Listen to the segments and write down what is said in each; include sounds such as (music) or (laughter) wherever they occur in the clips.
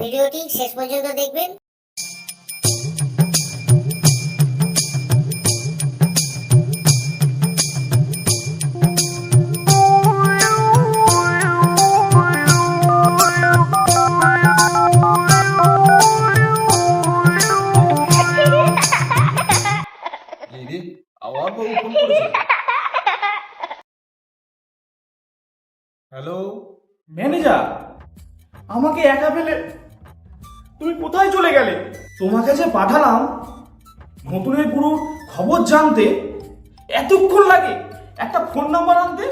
ভিডিওটি শেষ পর্যন্ত দেখবেন। হ্যালো ম্যানেজার আমাকে একা ফেলে তুমি কোথায় চলে গেলে? তোমাকে যে পাঠালাম নতুনের পুরো খবর জানতে এতক্ষণ লাগে। একটা ফোন নাম্বার আনতে।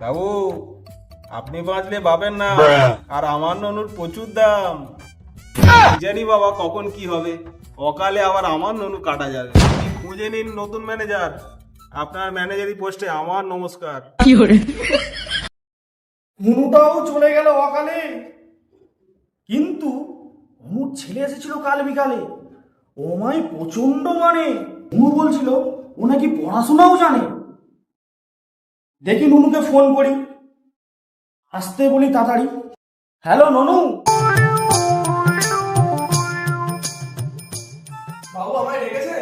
বাবু আপনি বাঁচলে পাবেন না। আর আমার ননুর প্রচুর দাম। কি জানি বাবা কখন কি হবে। অকালে আবার আমার ননু কাটা যাবে। খুঁজে নিন নতুন ম্যানেজার। আপনার ম্যানেজারি পোস্টে আমার নমস্কার। হুনুটাও চলে গেল অকালে। কিন্তু অনুর ছেলে এসেছিল কাল বিকালে। ও মাই প্রচণ্ড মানে। অনু বলছিল, ও নাকি পড়াশোনাও জানে। দেখি নুনুকে ফোন করি। আসতে বলি তাড়াতাড়ি। হ্যালো ননু বাবু, আমায় রেখেছে?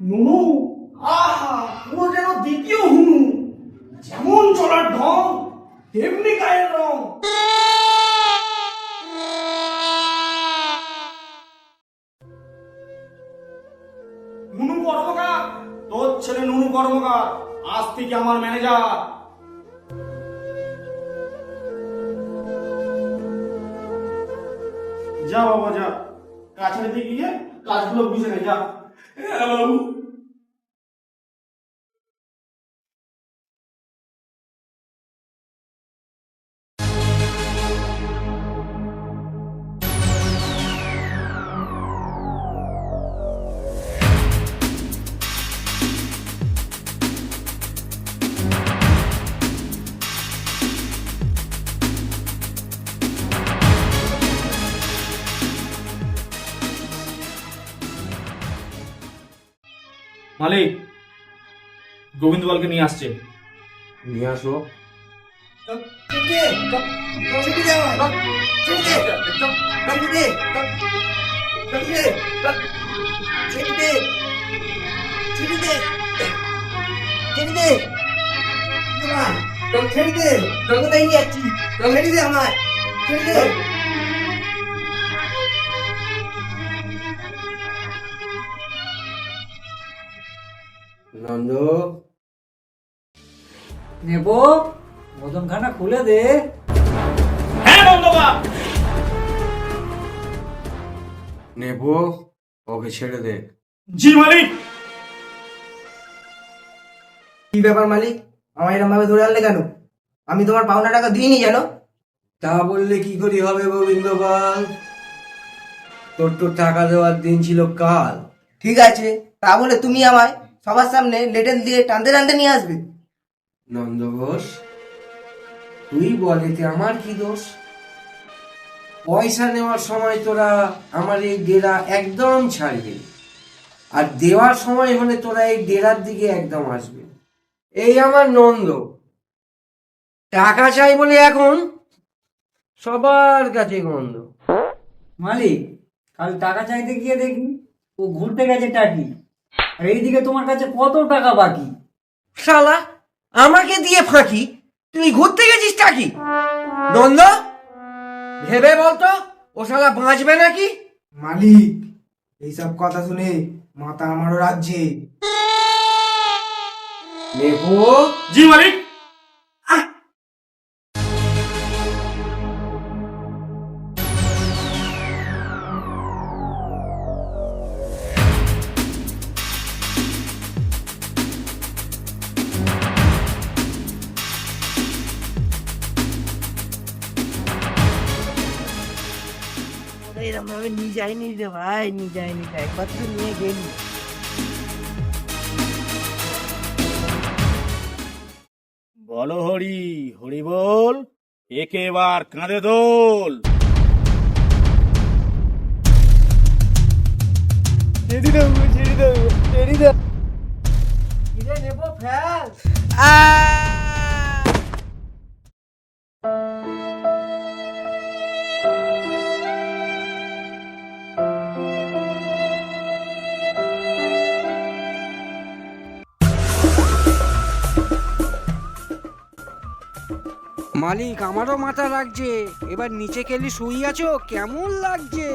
নুনু? আহা, পুরো যেন দ্বিতীয় হুনু। যেমন চলার ঢং, তেমনি গায়ের রং। নুনু কর্মকার, তোর ছেলে নুনু কর্মকার, আজ থেকে আমার ম্যানেজার। যা বাবা, যা। কাছে গিয়ে কাজগুলো বুঝে নে, যা। হ্যাঁ মালিক গোবিন্দপালকে নিয়ে আসছে নিয়ে আসো নন্দ নেব মদনখানা খুলে দে। হ্যাঁ নন্দবা নেব ওকে ছেড়ে দে। জি মালিক! কি ব্যাপার মালিক? আমার এরকম ভাবে ধরে আনলে কেন? আমি তোমার পাওনা টাকা দিইনি জানো তা বললে কি করি হবে গোবিন্দপাল তোর তো টাকা দেওয়ার দিন ছিল কাল। ঠিক আছে তা বলে তুমি আমায় সবার সামনে লেটেল দিয়ে টানতে টানতে নিয়ে আসবে। নন্দ ঘোষ তুই বল এতে আমার কি দোষ? পয়সা নেওয়ার সময় তোরা আমার এই ডেরা একদম ছাড়বে। আর দেওয়ার সময় হলে তোরা এই ডেরার দিকে একদম আসবে। এই আমার নন্দ। টাকা চাই বলে এখন সবার কাছে গন্ধ। মালিক কাল টাকা চাইতে গিয়ে দেখি ও ঘুরতে গেছে টাকি। আর এইদিকে তোমার কাছে কত টাকা বাকি? শালা আমাকে দিয়ে ফাঁকি? তুই ঘুরতে গেছিস টাকি নন্দ ভেবে বলতো ও শালা বাঁচবে নাকি? মালিক এইসব কথা শুনে মাথা আমারও রাজ্যে নেব জি মালিক। যাইনি রে ভাই নিয়ে যাইনি একবার তো নিয়ে গেলি। বলো হরি হরি বল একে এবার কাঁধে দোল ছেড়ে দাও ছেড়ে দাও ছেড়ে দাও নেব ফেল। মালিক আমারও মাথা লাগছে। এবার নিচে খেলি শুই আছো? কেমন লাগছে?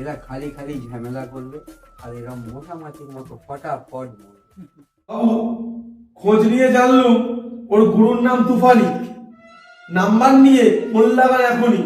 এরা খালি খালি ঝামেলা করবে আর এরা মোটা মাছির মতো ফটাফট। বাবু খোঁজ নিয়ে জানলুম ওর গুরুর নাম তুফানি। নাম্বার নিয়ে ফোন এখনই।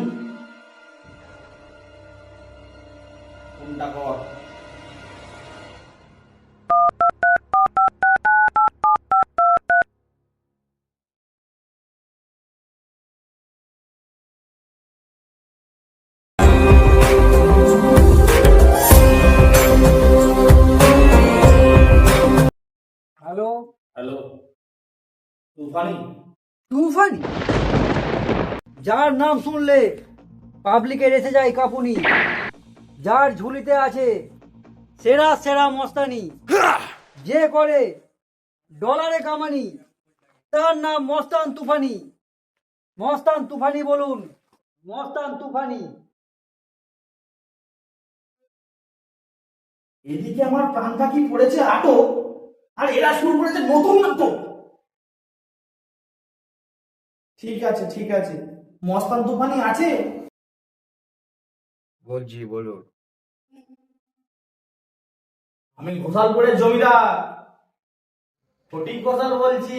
তুফানি? তুফানি? যার নাম শুনলে পাবলিকের এসে যায় কাপুনি। যার ঝুলিতে আছে সেরা সেরা মস্তানি। যে করে ডলারে কামানি তার নাম মস্তান তুফানি। মস্তান তুফানি বলুন মস্তান তুফানি। এদিকে আমার প্রাণ পাখি পড়েছে আটো আর এরা শুরু করেছে নতুন নাটক। ঠিক আছে ঠিক আছে। মস্তান তুফানি আছে? বলছি বলুন। আমি ঘোষালপুরের জমিদার। সঠিক কথা বলছি বলছি,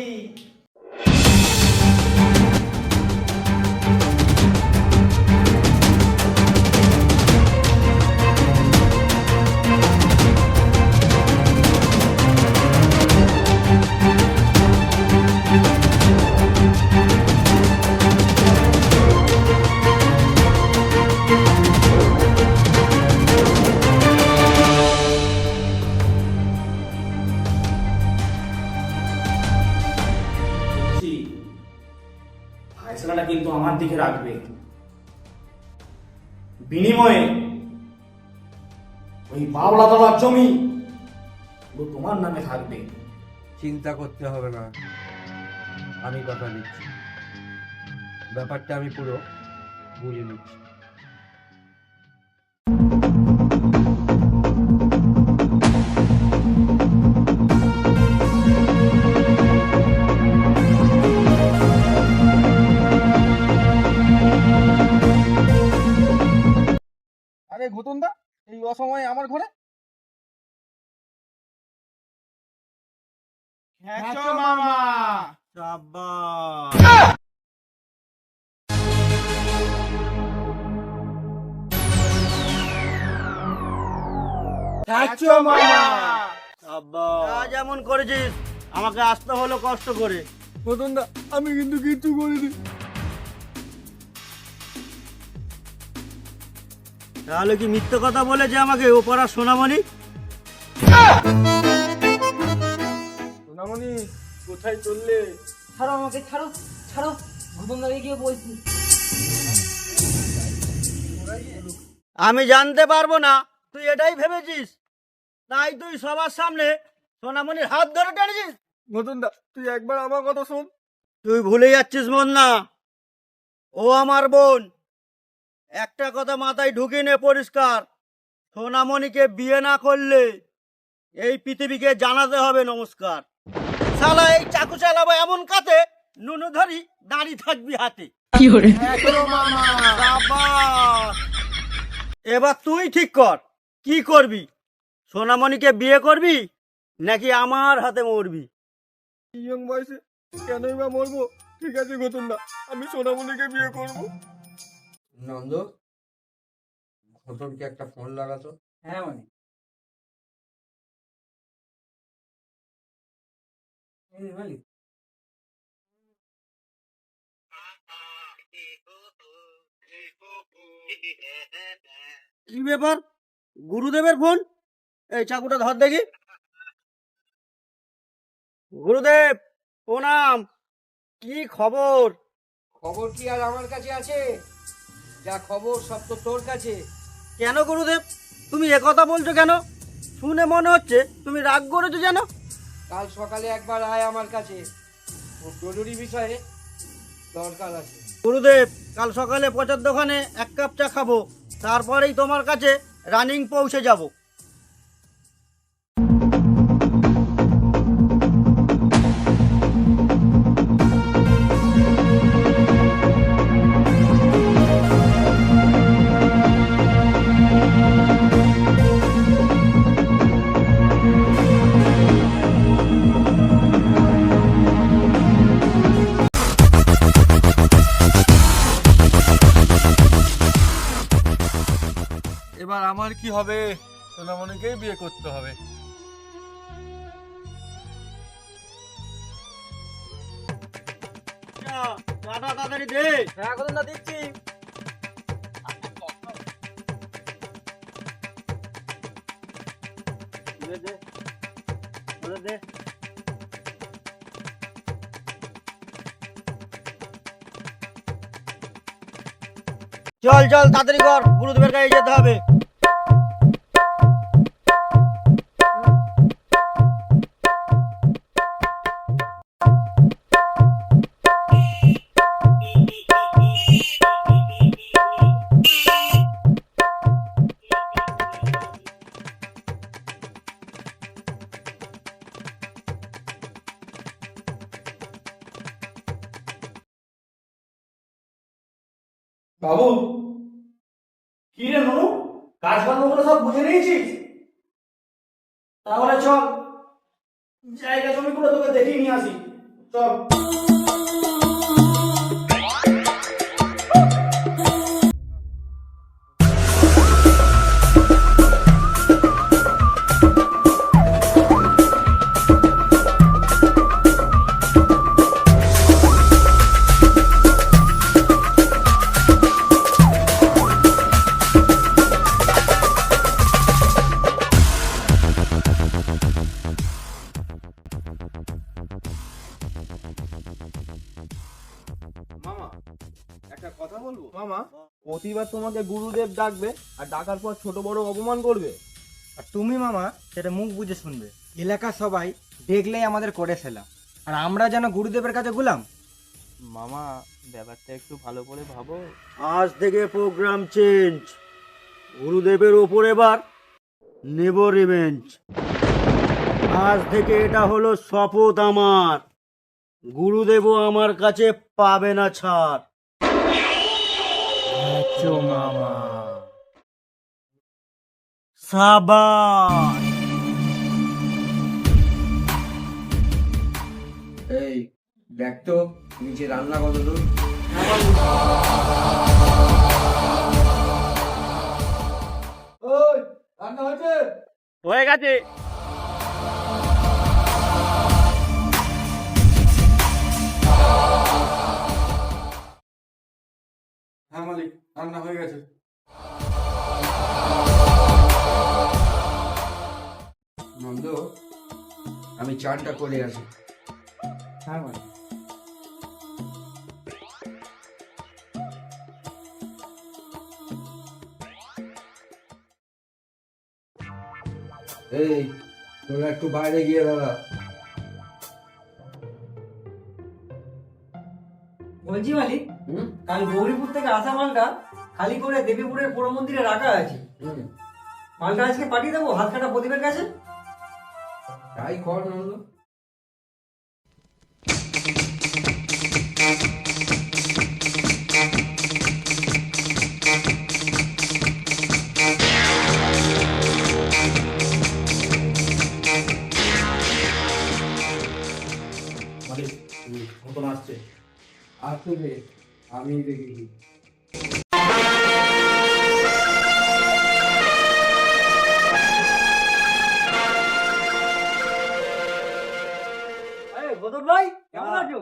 বিনিময়ে ওই বাবলা তলার জমি তোমার নামে থাকবে। চিন্তা করতে হবে না। আমি কথা দিচ্ছি। ব্যাপারটা আমি পুরো বুঝে নিচ্ছি। আরে ঘটন দা এই অসময়ে আমার ঘরে। মামা। যেমন করেছিস আমাকে আসতে হলো কষ্ট করে। ঘটন দা আমি কিন্তু কিচ্ছু করিনি। তাহলে কি মিথ্যে কথা বলেছে আমাকে ও পড়া সোনামণি? সোনামণি কোথায় চললে? ছাড়ো আমাকে ছাড়ো ছাড়ো। দাকে গিয়ে বলছি। আমি জানতে পারব না তুই এটাই ভেবেছিস? তাই তুই সবার সামনে সোনামণির হাত ধরে টেনেছিস? ঘটন দা তুই একবার আমার কথা শোন। তুই ভুলে যাচ্ছিস বোন না ও আমার বোন। একটা কথা মাথায় ঢুকিয়ে নে পরিষ্কার। সোনামণিকে বিয়ে না করলে এই পৃথিবীকে জানাতে হবে নমস্কার। শালা এই চাকু চালাবো এমন কাতে? নুনু ধরি দাঁড়িয়ে থাকবি হাতে। এবার তুই ঠিক কর কি করবি? সোনামণিকে বিয়ে করবি নাকি আমার হাতে মরবি? ইয়ং বয়সে কেনই বা মরবো? ঠিক আছে ঘটন দা আমি সোনামণিকে বিয়ে করব। নন্দ ঘটনকে একটা ফোন লাগাতো। হ্যাঁ মানে। কি ব্যাপার? গুরুদেবের ফোন এই চাকুটা ধর দেখি। গুরুদেব প্রণাম। কি খবর? খবর কি আর আমার কাছে আছে? যা খবর সব তো তোর কাছে। কেন গুরুদেব? তুমি একথা বলছো কেন? শুনে মনে হচ্ছে তুমি রাগ করেছ যেন। কাল সকালে একবার আয় আমার কাছে। খুব জরুরি বিষয়ে দরকার আছে। গুরুদেব কাল সকালে পচার দোকানে এক কাপ চা খাব। তারপরেই তোমার কাছে রানিং পৌঁছে যাব। এবার আমার কি হবে? সোনামণিকেই বিয়ে করতে হবে। চাটা তাড়াতাড়ি দে। হ্যাঁ না দিচ্ছি। দে। চল চল তাড়াতাড়ি কর। গুরুদেবের কাছে যেতে হবে। তোমাকে গুরুদেব ডাকবে আর ডাকার পর ছোট বড় অপমান করবে। আর তুমি মামা সেটা মুখ বুঝে শুনবে। এলাকা সবাই দেখলেই আমাদের করে ফেলা। আর আমরা যেন গুরুদেবের কাছে গুলাম? মামা ব্যাপারটা একটু ভালো করে ভাবো। আজ থেকে প্রোগ্রাম চেঞ্জ গুরুদেবের ওপর এবার নেব রিভেঞ্জ আজ থেকে এটা হলো শপথ আমার। গুরুদেবও আমার কাছে পাবে না ছাড়। মামা। সাবাস এই দেখ তো নিচে রান্না কত দূর রান্না হয়েছে? হয়ে গেছে। রান্না হয়ে গেছে। নন্দ আমি চানটা করে আসি। হ্যাঁ এই তোরা একটু বাইরে গিয়ে দাদা বলছি মালিক হুম? কাল গৌরীপুর থেকে আসা মালটা খালি করে দেবীপুরের পুরো মন্দিরে রাখা আছে। মালটা আজকে পাঠিয়ে দেবো হাত কাটা প্রদীপের কাছে? তাই কর নন্দ। মালিক আসছে আর তো রে আমি দেখি। বদল ভাই কেমন আছো?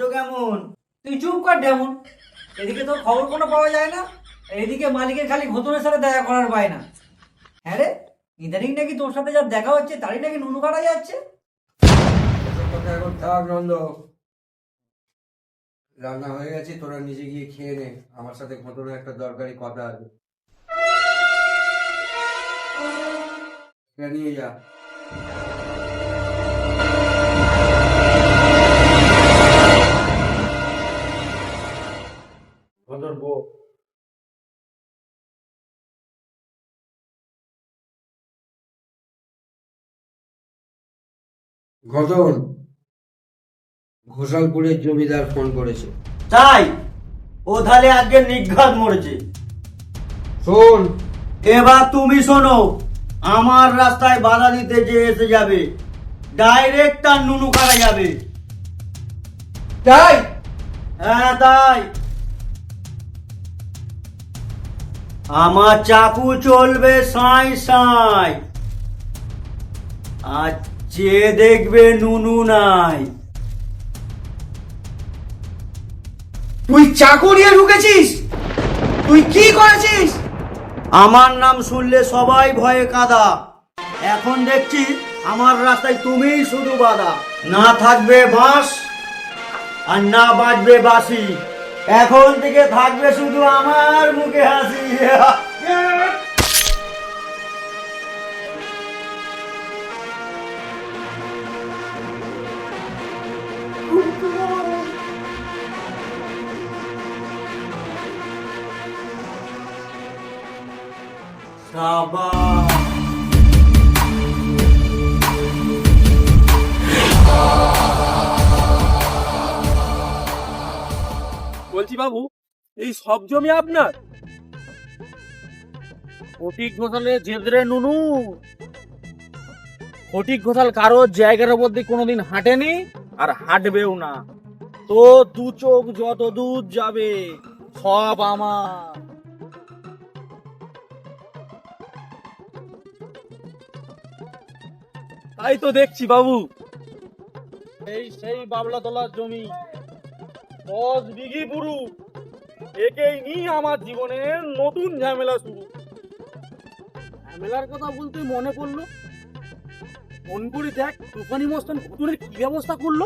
আছো কেমন? তুই চুপ কর ডেমন। এদিকে তোর খবর কোনো পাওয়া যায় না, এদিকে মালিকের খালি ঘটনের সাথে দেখা করার পায় না। হ্যাঁ রে, ইদানিং নাকি তোর সাথে যা দেখা হচ্ছে, তারই নাকি নুনু কাটা যাচ্ছে? এখন থাক নন্দ। রান্না হয়ে গেছে, তোরা নিজে গিয়ে খেয়ে নে। আমার সাথে ঘটনা একটা দরকারি কথা আছে। নিয়ে যা। ঘটন ঘোষালপুরের জমিদার ফোন করেছে। তাই? ও তাহলে আজকে নিঘাত মরেছে। শোন। এবার তুমি শোনো আমার রাস্তায় বাধা দিতে যে এসে যাবে ডাইরেক্ট তার নুনু কাটা যাবে। তাই? হ্যাঁ তাই। আমার চাকু চলবে সাই সাই। আর যে দেখবে নুনু নাই। তুই চাকু নিয়ে ঢুকেছিস? তুই কি করেছিস? আমার নাম শুনলে সবাই ভয়ে কাদা। এখন দেখছি আমার রাস্তায় তুমিই শুধু বাধা। না থাকবে বাঁশ আর না বাজবে বাসি এখন থেকে থাকবে শুধু আমার মুখে হাসি। (laughs) সাবাস বলছি বাবু, এই সব জমি আপনার? ফটিক ঘোষালে জেদরে নুনু। ফটিক ঘোষাল কারও জায়গার উপর দিয়ে কোনোদিন হাঁটেনি আর হাঁটবেও না। তো দু চোখ যত দূর যাবে, সব আমার। তাই তো দেখছি বাবু। এই সেই বাবলা তলার জমি। দশ বিঘি পুরু একেই নিয়ে আমার জীবনের নতুন ঝামেলা শুরু। ঝামেলার কথা বলতে মনে পড়ল? ফোন করে দেখ তুফানি মস্তান কুতুরের কি ব্যবস্থা করল?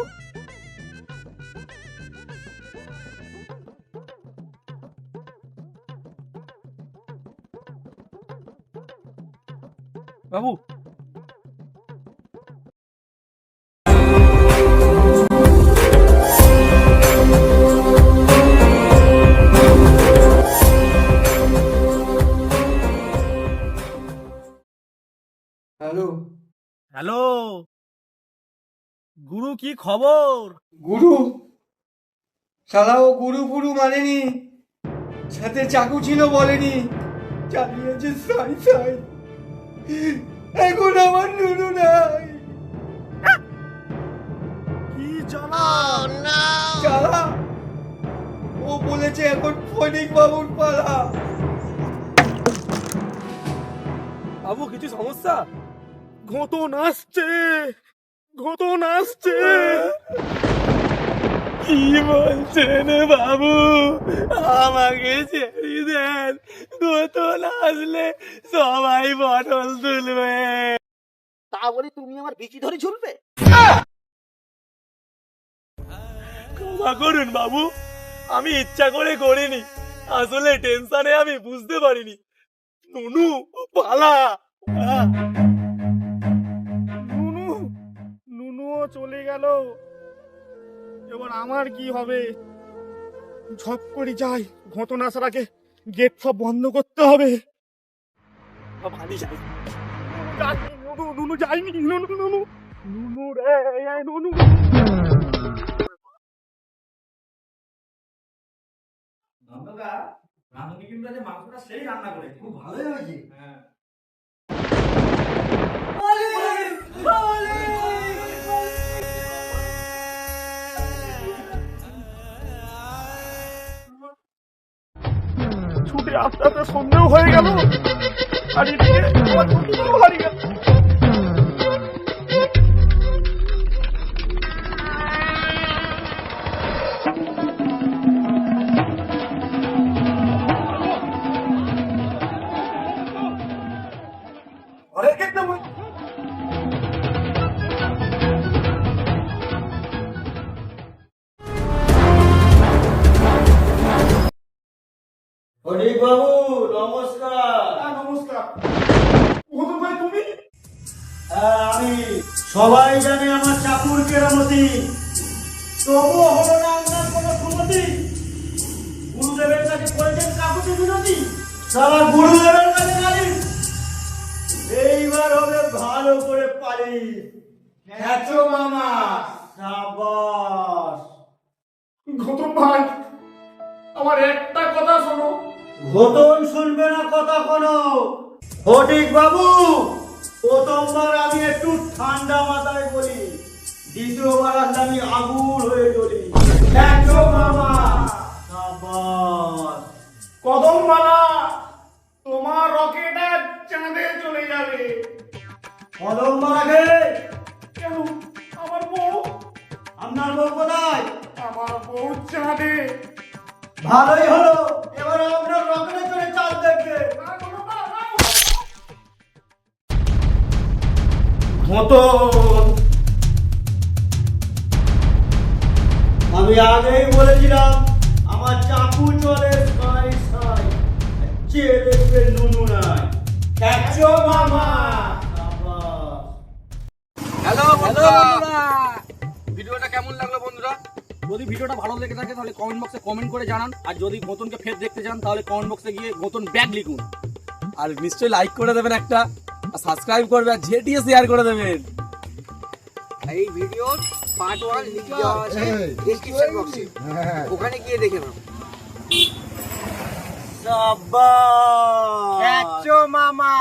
বাবু খবর? গুরু শালা ও গুরু ফুরু মানেনি সাথে চাকু ছিল বলেনি চালিয়েছে সাই সাই। এখন আমার নুনু নাই। কি জানা চালা ও বলেছে এখন ফনিক বাবুর পালা। বাবু কিছু সমস্যা? ঘটন আসছে। ঘটন আসছে কি বলছেন বাবু? আমাকে ছেড়ে দেন। ঘটন আসলে সবাই বটল তুলবে। তা বলে তুমি আমার বিচি ধরে ঝুলবে? ক্ষমা করুন বাবু আমি ইচ্ছা করে করিনি। আসলে টেনশনে আমি বুঝতে পারিনি। নুনু পালা। চলে গেল। এবার আমার কি হবে? ঝপ করে যাই। ঘটনা আসার আগে গেট সব বন্ধ করতে হবে। ভাবি যাই। নুনু নুনু যাইনি নুনু নুনু নুনু। রে এই নুনু। রাঁধুনি কিন্তু আজ মাংসটা সেই রান্না করেছে। খুব ভালোই হয়েছে। হ্যাঁ। আস্তে আস্তে সন্দেহ হয়ে গেল। আর এদিকে আমার হারিয়ে গেল। ঘটন ভাই আমার একটা কথা শোনো। ঘটন শুনবে না কথা কোনো। ফটিক বাবু প্রথমবার আমি একটু ঠান্ডা মাথায় বলি দ্বিতীয়বার আসলে আমি আগুন হয়ে চলি। দেখো মামা। কদম মালা তোমার রকেট চাঁদে চলে যাবে। কদম মারাকে কেন? আমার বউ? আপনার বউ কোথায়? আমার বউ চাঁদে। ভালোই হলো এবার আপনার রকেটে চলে চাঁদ দেখবে ঘটন আমি আগেই বলেছিলাম আমার চাকু চলে সাই সাই। চেয়ে দেখবে নুনু নাই। ক্যাচো মামা। হ্যালো বন্ধুরা। ভিডিওটা কেমন লাগল যদি ভিডিওটা ভালো লেগে থাকে তাহলে কমেন্ট বক্সে কমেন্ট করে জানান। আর যদি নতুনকে ফের দেখতে চান তাহলে কমেন্ট বক্সে গিয়ে নতুন ব্যাগ লিখুন। আর নিশ্চয়ই লাইক করে দেবেন একটা আর সাবস্ক্রাইব করবে আর ঝেটিয়ে শেয়ার করে দেবেন। এই ভিডিও পার্ট ওয়ান লিখে দেওয়া আছে ডেসক্রিপশন বক্সে ওখানে গিয়ে দেখে নাও। সাবাস মামা!